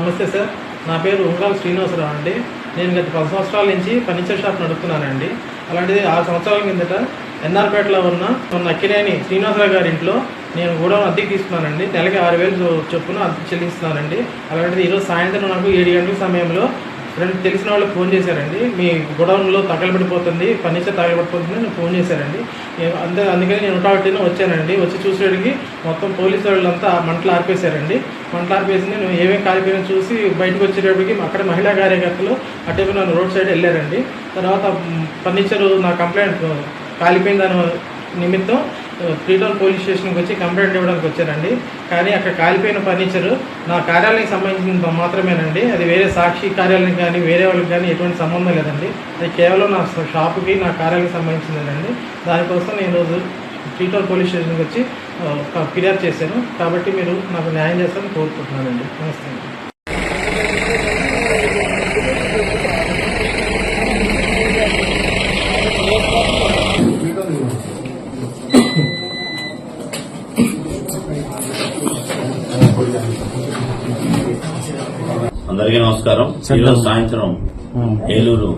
నమస్తే సార్. నా పేరు ఉంగాల శ్రీనివాసరావు అండి. నేను గత పది సంవత్సరాల నుంచి ఫర్నిచర్ షాప్ నడుపుతున్నానండి. అలాంటిది ఆరు సంవత్సరాల కిందట ఎన్ఆర్పేటలో ఉన్న ఉన్న శ్రీనివాసరావు గారి ఇంట్లో నేను కూడా అద్దెకి తీసుకున్నానండి. నెలకి ఆరు వేలు చొప్పున అద్దె చెల్లిస్తున్నానండి. అలాంటిది ఈరోజు సాయంత్రం నాకు ఏడు గంటల సమయంలో ఫ్రెండ్ తెలిసిన వాళ్ళు ఫోన్ చేశారండి. మీ గొడవన్లో తగలబడిపోతుంది ఫర్నిచర్ తగలబడిపోతుంది అని ఫోన్ చేశారండి. అంతే అందుకని నేను ఉంటాబట్టిన వచ్చానండి. వచ్చి చూసేటికి మొత్తం పోలీసు వాళ్ళంతా మంటలు ఆర్పేశారండి. మంటలు ఆర్పేసి నేను ఏమేమి కాలిపోయినా చూసి బయటకు వచ్చేటప్పటికి అక్కడ మహిళా కార్యకర్తలు అటువైపు నన్ను రోడ్ సైడ్ వెళ్ళారండి. తర్వాత ఫర్నిచర్ నా కంప్లైంట్ కాలిపోయిందని నిమిత్తం ఫ్రీటౌన్ పోలీస్ స్టేషన్కి వచ్చి కంప్లైంట్ ఇవ్వడానికి వచ్చానండి కానీ అక్కడ కాలిపోయిన ఫర్నిచర్ నా కార్యాలయానికి సంబంధించిన మాత్రమేనండి. అది వేరే సాక్షి కార్యాలయం కానీ వేరే వాళ్ళకి కానీ ఎటువంటి సంబంధం లేదండి. అది కేవలం నా షాపుకి నా కార్యాలయానికి సంబంధించిందేనండి దానికోసం నేను ఈరోజు ఫ్రీటౌన్ పోలీస్ స్టేషన్కి వచ్చి ఫిర్యాదు చేశాను. కాబట్టి మీరు నాకు న్యాయం చేస్తారని కోరుకుంటున్నానండి. నమస్తే అందరికీ నమస్కారం. ఈరోజు సాయంత్రం ఏలూరు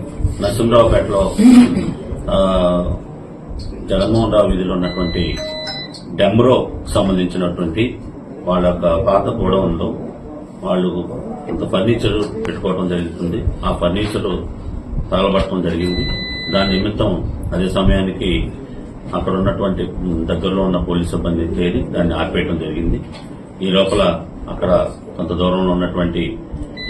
నరసింహరావుపేటలో జగన్మోహన్ రావు వీధిలో ఉన్నటువంటి డెమ్రో సంబంధించినటువంటి వాళ్ళ యొక్క పాత గోడౌన్లో వాళ్ళు కొంత ఫర్నిచర్ పెట్టుకోవడం జరుగుతుంది. ఆ ఫర్నిచర్ తగలబట్టడం జరిగింది. దాని నిమిత్తం అదే సమయానికి అక్కడ ఉన్నటువంటి దగ్గరలో ఉన్న పోలీస్ సిబ్బంది చేరి దాన్ని ఆపేయడం జరిగింది. ఈ లోపల అక్కడ కొంత దూరంలో ఉన్నటువంటి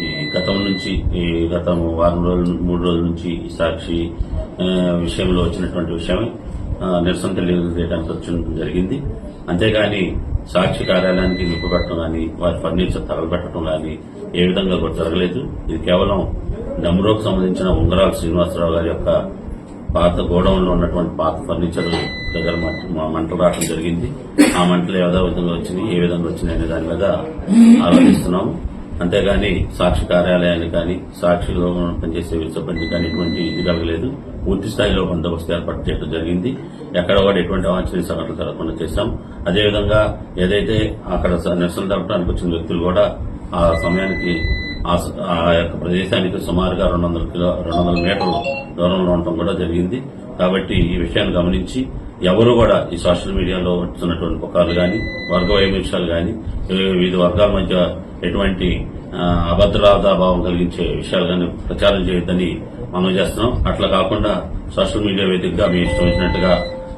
ఈ గతం నుంచి ఈ గత వారం రోజులు మూడు రోజుల నుంచి ఈ సాక్షి విషయంలో వచ్చినటువంటి విషయం నిరసన తెలియజేయడానికి వచ్చిన జరిగింది. అంతేగాని సాక్షి కార్యాలయానికి నిప్పుపెట్టడం కానీ వారి ఫర్నిచర్ తగలబెట్టడం కానీ ఏ విధంగా కూడా జరగలేదు. ఇది కేవలం డమ్రోకు సంబంధించిన ఉంగరాల శ్రీనివాసరావు గారి యొక్క పాత గోడౌన్లో ఉన్నటువంటి పాత ఫర్నిచర్ దగ్గర మంటలు రావడం జరిగింది. ఆ మంటలు ఏదో విధంగా వచ్చినాయి. ఏ విధంగా వచ్చినాయి అనే దాని మీద ఆలోచిస్తున్నాము అంతేగాని సాక్షి కార్యాలయాన్ని కానీ సాక్షిలో పనిచేసే సిబ్బంది కానీ ఎటువంటి ఇది కలగలేదు. పూర్తి స్థాయిలో బందోబస్తు ఏర్పాటు చేయడం జరిగింది. ఎక్కడ కూడా ఎటువంటి అవాంఛనీయ సంఘటనలు జరగకుండా చేశాం. అదేవిధంగా ఏదైతే అక్కడ నిరసన జరపడానికి వచ్చిన వ్యక్తులు కూడా ఆ సమయానికి ఆ స- ఆ యొక్క ప్రదేశానికి సుమారుగా రెండు వందల కిలో రెండు వందల మీటర్ల దూరంలో ఉండటం కూడా జరిగింది. కాబట్టి ఈ విషయాన్ని గమనించి ఎవరు కూడా ఈ సోషల్ మీడియాలో వస్తున్నటువంటి పుకార్లు కానీ వర్గ వైవిధ్యాలు కానీ వివిధ వర్గాల మధ్య ఎటువంటి అభద్రతాభావం కలిగించే విషయాలు కానీ ప్రచారం చేయొద్దని మనం చేస్తున్నాం. అట్లా కాకుండా సోషల్ మీడియా వేదికగా మీ ఇష్టం వచ్చినట్టుగా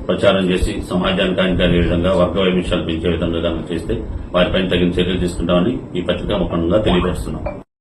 ప్రచారం చేసి సమాజానికి హానికారి విధంగా వర్గ వైవిధ్యాలు పెంచే విధంగా కనుక చేస్తే వారిపైన తగిన చర్యలు తీసుకుంటామని ఈ పత్రికా ముఖంగా తెలియజేస్తున్నాం